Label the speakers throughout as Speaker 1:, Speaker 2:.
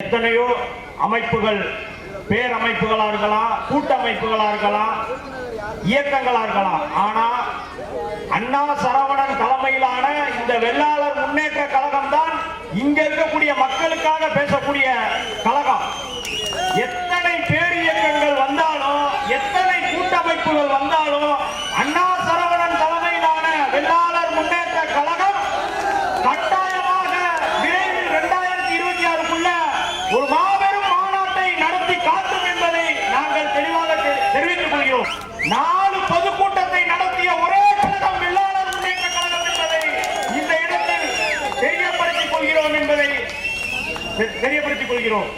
Speaker 1: எத்தனையோ அமைப்புகள் பேரமைப்புகளா இருக்கலாம் கூட்டமைப்புகளா இருக்கலாம் இயக்கங்களா இருக்கலாம். ஆனா அண்ணா சரவணன் தலைமையிலான இந்த வெள்ளாளர் முன்னேற்ற கழகம் தான் இங்க இருக்கக்கூடிய மக்களுக்காக பேசக்கூடிய கழகம். எத்தனை பேர் இயக்கங்கள் வந்தாலும் எத்தனை கூட்டமைப்புகள் வந்தாலும் அண்ணா சரவணன் தலைமையிலான வெள்ளாளர் முன்னேற்ற கழகம் கட்டாயமாக விரைவில் இரண்டாயிரத்தி இருபத்தி ஆறுக்குள்ள ஒரு மாபெரும் மாநாட்டை நடத்தி காட்டும் என்பதை நாங்கள் தெளிவாக தெ- தெரிவித்துக் கொள்கிறோம் நாலு பொதுக்கூட்டத்தை நடத்திய ஒரே கழகம் வெள்ளாளர் முன்னேற்ற கழகம் என்பதை இந்த இடத்தில் தெரியப்படுத்திக் கொள்கிறோம் என்பதை தெரியப்படுத்திக் கொள்கிறோம்.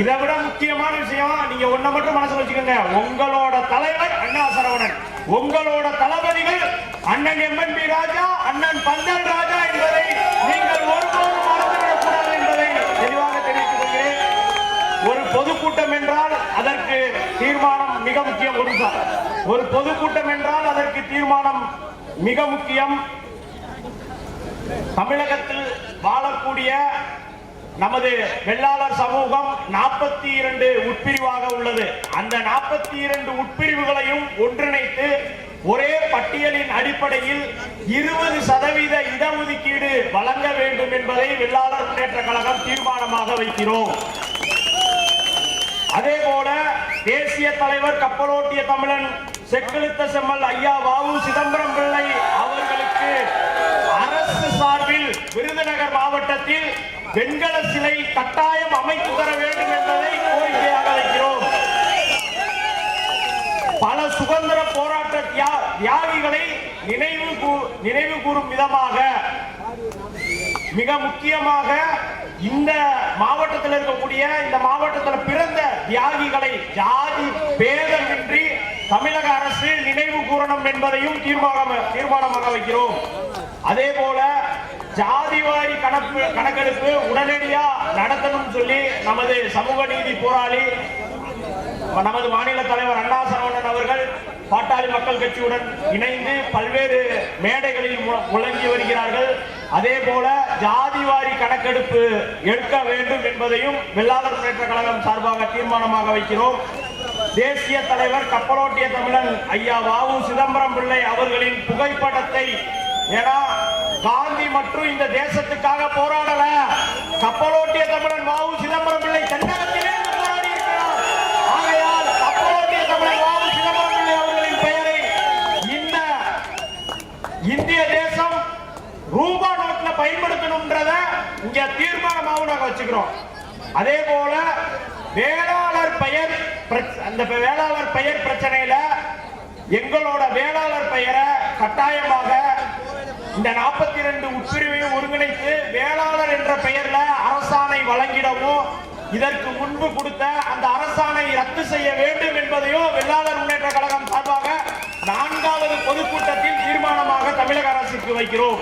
Speaker 1: இதை விட முக்கியமான விஷயம் நீங்க ஒண்ண மட்டும் மனசு வச்சுக்கோங்க. உங்களோட தலைவர் அண்ணா சரவணன். உங்களோட தளபதிகள் அண்ணன் எம்என்பி ராஜா அண்ணன் பந்தன் ராஜா மிக முக்கியம் ஒரு ஒரு பொதுக்கூட்டம் என்றால் அதற்கு தீர்மானம் மிக முக்கியம். தமிழகத்தில் வாழக்கூடிய நமது வெள்ளாளர் சமூகம் நாற்பத்தி இரண்டு உட்பிரிவாக உள்ளது. அந்த நாற்பத்தி இரண்டு உட்பிரிவுகளையும் ஒன்றிணைத்து ஒரே பட்டியலின் அடிப்படையில் இருபது சதவீத இடஒதுக்கீடு வழங்க வேண்டும் என்பதை வெள்ளாளர் முன்னேற்ற கழகம் தீர்மானமாக வைக்கிறோம். அதே போல தேசிய தலைவர் கப்பலோட்டிய தமிழன் செக்கெழுத்த செம்மல் ஐயா வாவு சிதம்பரம் பிள்ளை அவர்களுக்கு அரசு சார்பில் விருதுநகர் மாவட்டத்தில் வெண்கல சிலை கட்டாயம் அமைத்து தர வேண்டும் என்பதை கோரிக்கையாக வைக்கிறோம் பல சுதந்திர போராட்ட தியா- தியாகிகளை நினைவு கூ- நினைவு கூறும் விதமாக மிக முக்கியமாக இந்த மாவட்டத்தில் இருக்கக்கூடிய இந்த மாவட்டத்தில் பிறந்த தியாகிகளை ஜாதி பேதமின்றி தமிழக அரசு நினைவு கூறணும் என்பதையும் தீர்மானம் தீர்மானமாக வைக்கிறோம். அதே போல ஜாதிவாரி கணக்கு கணக்கெடுப்பு உடனடியா நடத்தணும் சொல்லி நமது சமூக நீதி போராளி நமது மாநில தலைவர் அண்ணா சரவணன் அவர்கள் பாட்டாளி மக்கள் கட்சியுடன் இணைந்து பல்வேறு மேடைகளில் முழங்கி வருகிறார்கள். அதே போல ஜாதிவாரி கணக்கெடுப்பு எடுக்க வேண்டும் என்பதையும் வெள்ளாளர் முன்னேற்ற கழகம் சார்பாக தீர்மானமாக வைக்கிறோம். தேசிய தலைவர் கப்பலோட்டிய தமிழன் ஐயா வாவு சிதம்பரம் பிள்ளை அவர்களின் புகைப்படத்தை ஏன்னா காந்தி மற்றும் இந்த தேசத்துக்காக போராட தேசம் ரூபா நோட்ல பயன்படுத்தணும்ன்றத இங்க தீர்மானமாகவும் நாங்க வச்சுக்கிறோம். அதே போல வேளாளர் பெயர் அந்த வேளாளர் பெயர் பிரச்சனையில எங்களோட வேளாளர் பெயரை கட்டாயமாக இந்த நாற்பத்தி ரெண்டு உட்பிரிவையும் ஒருங்கிணைத்து வேளாளர் என்ற பெயர்ல அரசாணை வழங்கிடவும் இதற்கு முன்பு கொடுத்த அந்த அரசாணை ரத்து செய்ய வேண்டும் என்பதையும் வெள்ளாளர் முன்னேற்ற கழகம் சார்பாக நான்காவது பொதுக்கூட்டத்தில் தீர்மானமாக தமிழக அரசுக்கு வைக்கிறோம்